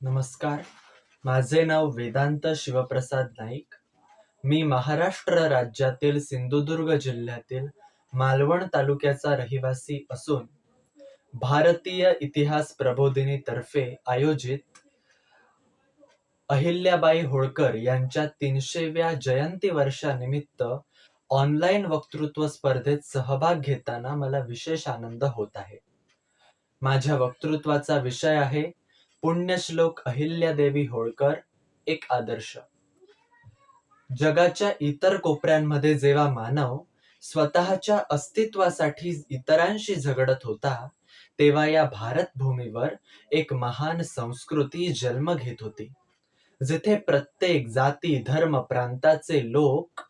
नमस्कार. माझे नाव वेदांत शिवप्रसाद नाईक. मी महाराष्ट्र राज्यातील सिंधुदुर्ग जिल्ह्यातील मालवण तालुक्याचा रहिवासी असून भारतीय इतिहास प्रबोधिनी तर्फे आयोजित अहिल्याबाई होळकर यांच्या तीनशेव्या जयंती वर्षानिमित्त ऑनलाईन वक्तृत्व स्पर्धेत सहभाग घेताना मला विशेष आनंद होत आहे. माझ्या वक्तृत्वाचा विषय आहे पुण्यश्लोक अहिल्यादेवी होळकर एक आदर्श. जगाच्या इतर कोपऱ्यांमध्ये जेव्हा मानव स्वतःच्या अस्तित्वासाठी इतरांशी झगडत होता तेव्हा या भारत भूमीवर एक महान संस्कृती जन्म घेत होती जिथे प्रत्येक जाती धर्म प्रांताचे लोक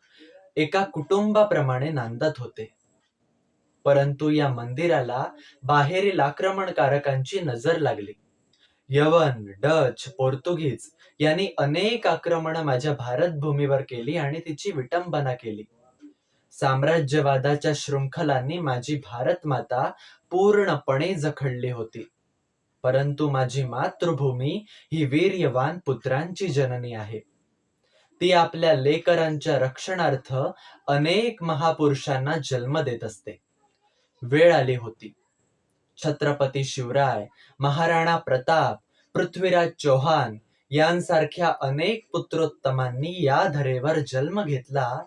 एका कुटुंबाप्रमाणे नांदत होते. परंतु या मंदिराला बाहेरील आक्रमणकारकांची नजर लागली. यवन डच पोर्तुगीज यांनी अनेक आक्रमण माझ्या भारत भूमीवर केली आणि तिची विटंबना केली. साम्राज्यवादाच्या शृंखलांनी माझी भारत माता पूर्णपणे जखडली होती. परंतु माझी मातृभूमी ही वीर्यवान पुत्रांची जननी आहे. ती आपल्या लेकरांच्या रक्षणार्थ अनेक महापुरुषांना जन्म देत असते. वेळ आली होती. छत्रपती शिवराय महाराणा प्रताप पृथ्वीराज चौहान यांसारख्या अनेक पुत्रोत्तमांनी या धरेवर जन्म घेतला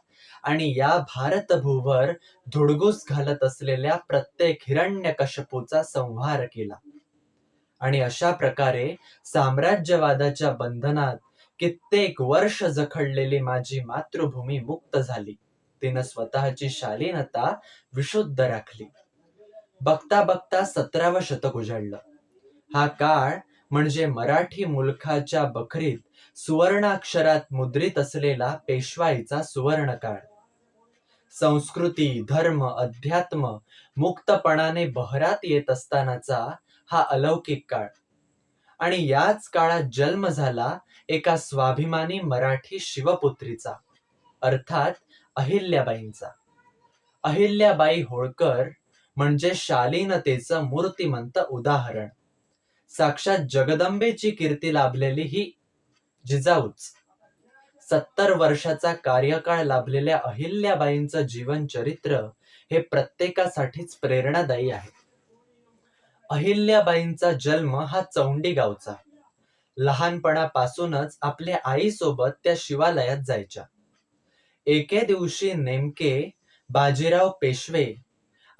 आणि या भारतभूवर धुडगूस घालत असलेल्या प्रत्येक हिरण्यकशपूचा संहार केला. आणि अशा प्रकारे साम्राज्यवादाच्या बंधनात कित्येक वर्ष जखडलेली माझी मातृभूमी मुक्त झाली. तिनं स्वतःची शालीनता विशुद्ध राखली. बघता बघता सतरावं शतक उजाडलं हा काळ म्हणजे मराठी मुलखाच्या बखरीत सुवर्णाक्षरात मुद्रित असलेला पेशवाईचा सुवर्ण काळ संस्कृती धर्म अध्यात्म मुक्तपणाने बहरात येत असतानाचा हा अलौकिक काळ. आणि याच काळात जन्म झाला एका स्वाभिमानी मराठी शिवपुत्रीचा अर्थात अहिल्याबाईंचा. अहिल्याबाई होळकर म्हणजे शालीनतेचं मूर्तिमंत उदाहरण. साक्षात जगदंबेची कीर्ती लाभलेली ही जिजाऊच. सत्तर वर्षाचा कार्यकाळ लाभलेल्या अहिल्याबाईंचं जीवन चरित्र हे प्रत्येकासाठीच प्रेरणादायी आहे. अहिल्याबाईंचा जन्म हा चौंडी गावचा. लहानपणापासूनच आपल्या आईसोबत त्या शिवालयात जायच्या. एके दिवशी नेमके बाजीराव पेशवे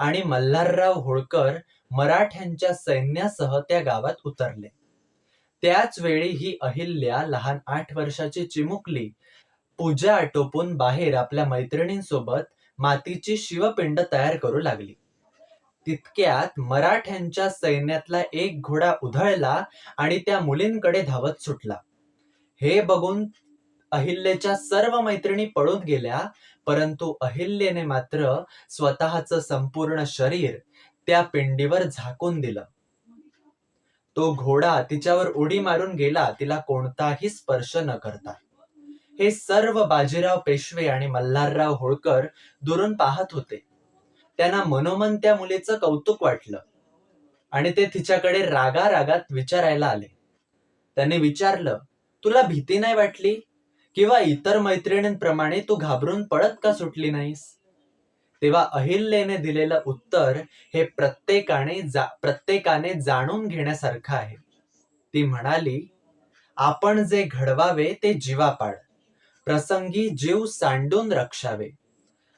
आणि मल्हारराव होळकर मराठ्यांच्या सैन्यासह त्या गावात उतरले. त्याच वेळी ही अहिल्या लहान आठ वर्षाची चिमुकली पूजा आटोपून बाहेर आपल्या मैत्रिणींसोबत मातीची शिवपिंड तयार करू लागली. तितक्यात मराठ्यांच्या सैन्यातला एक घोडा उधळला आणि त्या मुलींकडे धावत सुटला. हे बघून अहिल्याच्या सर्व मैत्रिणी पळून गेल्या परंतु अहिल्येने मात्र स्वतःच संपूर्ण शरीर त्या पिंडीवर झाकून दिलं. तो घोडा तिच्यावर उडी मारून गेला तिला कोणताही स्पर्श न करता. हे सर्व बाजीराव पेशवे आणि मल्हारराव होळकर दुरून पाहत होते. त्यांना मनोमन त्या मुलीचं कौतुक वाटलं आणि ते तिच्याकडे रागा रागात विचारायला आले. त्याने विचारलं तुला भीती नाही वाटली? किंवा इतर मैत्रिणींप्रमाणे तू घाबरून पळत का सुटली नाहीस? तेव्हा अहिल्याने दिलेलं उत्तर हे प्रत्येकाने जा प्रत्येकाने जाणून घेण्यासारखं आहे. ती म्हणाली आपण जे घडवावे ते जीवापाड. प्रसंगी जीव सांडून रक्षावे.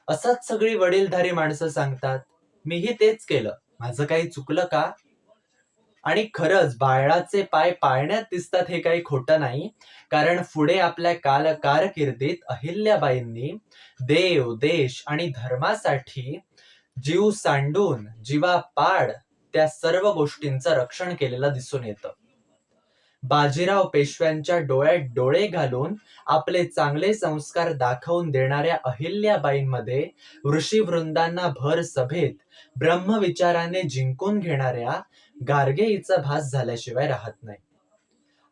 असंच सगळी वडीलधारी माणसं सांगतात. मीही तेच केलं. माझं काही चुकलं का? आणि खरंच बाळाचे पाय पाळण्यात दिसतात हे काही खोटं नाही. कारण पुढे आपल्या काल कारकिर्दीत अहिल्याबाईंनी देव देश आणि धर्मासाठी जीव सांडून जीवा पाड त्या सर्व गोष्टींचं रक्षण केलेलं दिसून येतं. बाजीराव पेशव्यांच्या डोळ्यात डोळे घालून आपले चांगले संस्कार दाखवून देणाऱ्या अहिल्याबाईंमध्ये ऋषीवृंदांना भर सभेत ब्रह्मविचाराने जिंकून घेणाऱ्या गार्गेईचा भास झाल्याशिवाय राहत नाही.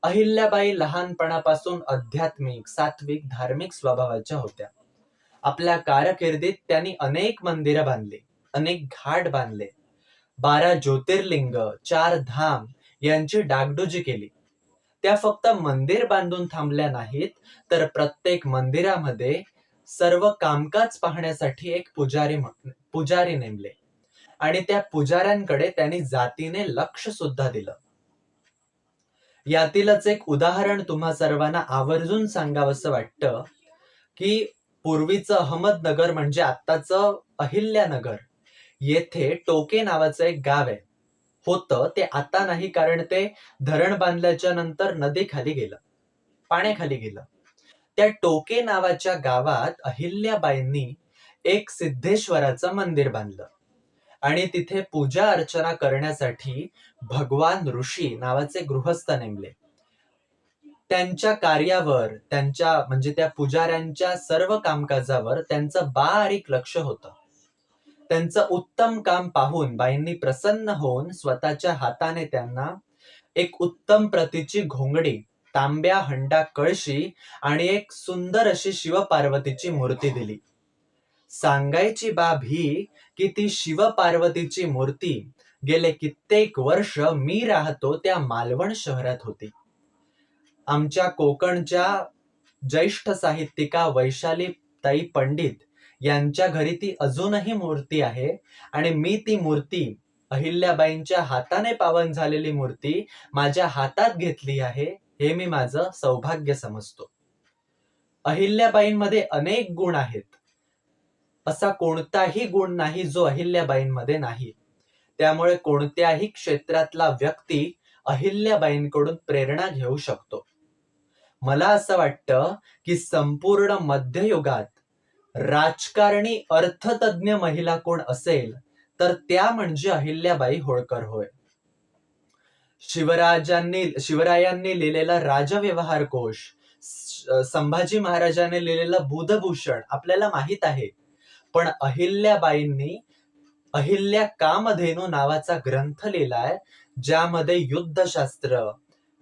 अहिल्याबाई लहानपणापासून आध्यात्मिक सात्विक धार्मिक स्वभावाच्या होत्या. आपल्या कारकिर्दीत त्यांनी अनेक मंदिरं बांधली अनेक घाट बांधले. बारा ज्योतिर्लिंग चार धाम यांची डागडुजी केली. त्या फक्त मंदिर बांधून थांबल्या नाहीत तर प्रत्येक मंदिरामध्ये सर्व कामकाज पाहण्यासाठी एक पुजारी पुजारी नेमले. आणि त्या पुजाऱ्यांकडे त्यांनी जातीने लक्ष सुद्धा दिलं. यातीलच एक उदाहरण तुम्हा सर्वांना आवर्जून सांगावंसं वाटतं की पूर्वीचं अहमदनगर म्हणजे आत्ताचं अहिल्यानगर. येथे टोके नावाचं एक गाव आहे. होतं ते आता नाही कारण ते धरण बांधल्याच्या नंतर नदीखाली गेलं पाण्याखाली गेलं. त्या टोके नावाच्या गावात अहिल्याबाईंनी एक सिद्धेश्वराचं मंदिर बांधलं आणि तिथे पूजा अर्चना करण्यासाठी भगवान ऋषी नावाचे गृहस्थ नेमले. त्यांच्या कार्यावर त्यांच्या म्हणजे त्या पुजाऱ्यांच्या सर्व कामकाजावर त्यांचं बारीक लक्ष होतं. त्यांचं उत्तम काम पाहून बाईंनी प्रसन्न होऊन स्वतःच्या हाताने त्यांना एक उत्तम प्रतीची घोंगडी तांब्या हंडा कळशी आणि एक सुंदर अशी शिवपार्वतीची मूर्ती दिली. सांगायची बाब ही की ती शिवपार्वतीची मूर्ती गेले कित्येक वर्ष मी राहतो त्या मालवण शहरात होती. आमच्या कोकणच्या ज्येष्ठ साहित्यिका वैशाली ताई पंडित यांच्या घरी ती अजूनही मूर्ती आहे. आणि मी ती मूर्ती अहिल्याबाईंच्या हाताने पावन झालेली मूर्ती माझ्या हातात घेतली आहे हे मी माझं सौभाग्य समजतो. अहिल्याबाईंमध्ये अनेक गुण आहेत. असा कोणताही गुण नाही जो अहिल्याबाईंमध्ये नाही. त्यामुळे कोणत्याही क्षेत्रातला व्यक्ती अहिल्याबाईंकडून प्रेरणा घेऊ शकतो. मला असं वाटतं की संपूर्ण मध्ययुगात राजकारणी अर्थतज्ञ महिला कोण असेल तर त्या म्हणजे अहिल्याबाई होळकर होय. शिवराजांनी शिवरायांनी लिहिलेला राजव्यवहार कोश संभाजी महाराजांनी लिहिलेला बुधभूषण आपल्याला माहीत आहे. पण अहिल्याबाईंनी अहिल्या कामधेनू नावाचा ग्रंथ लिहिलाय ज्यामध्ये युद्धशास्त्र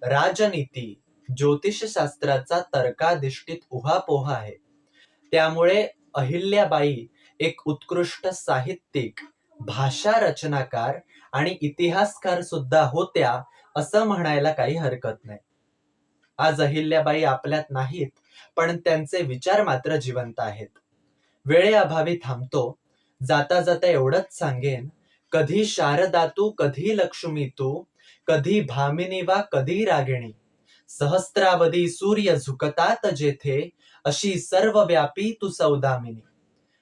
राजनीती ज्योतिषशास्त्राचा तर्काधिष्ठित उहापोहा आहे. त्यामुळे अहिल्याबाई एक उत्कृष्ट साहित्यिक भाषा रचनाकार आणि इतिहासकार सुद्धा होत्या असं म्हणायला काही हरकत नाही. आज अहिल्याबाई आपल्यात नाहीत पण त्यांचे विचार मात्र जिवंत आहेत. वेळेअभावी थांबतो जाता जाता एवढंच सांगेन कधी शारदा तू कधी लक्ष्मी तू कधी भामिनी वा कधी रागिणी. सहस्त्रावधी सूर्य झुकतात जेथे अशी सर्वव्यापी तू सौदामिनी.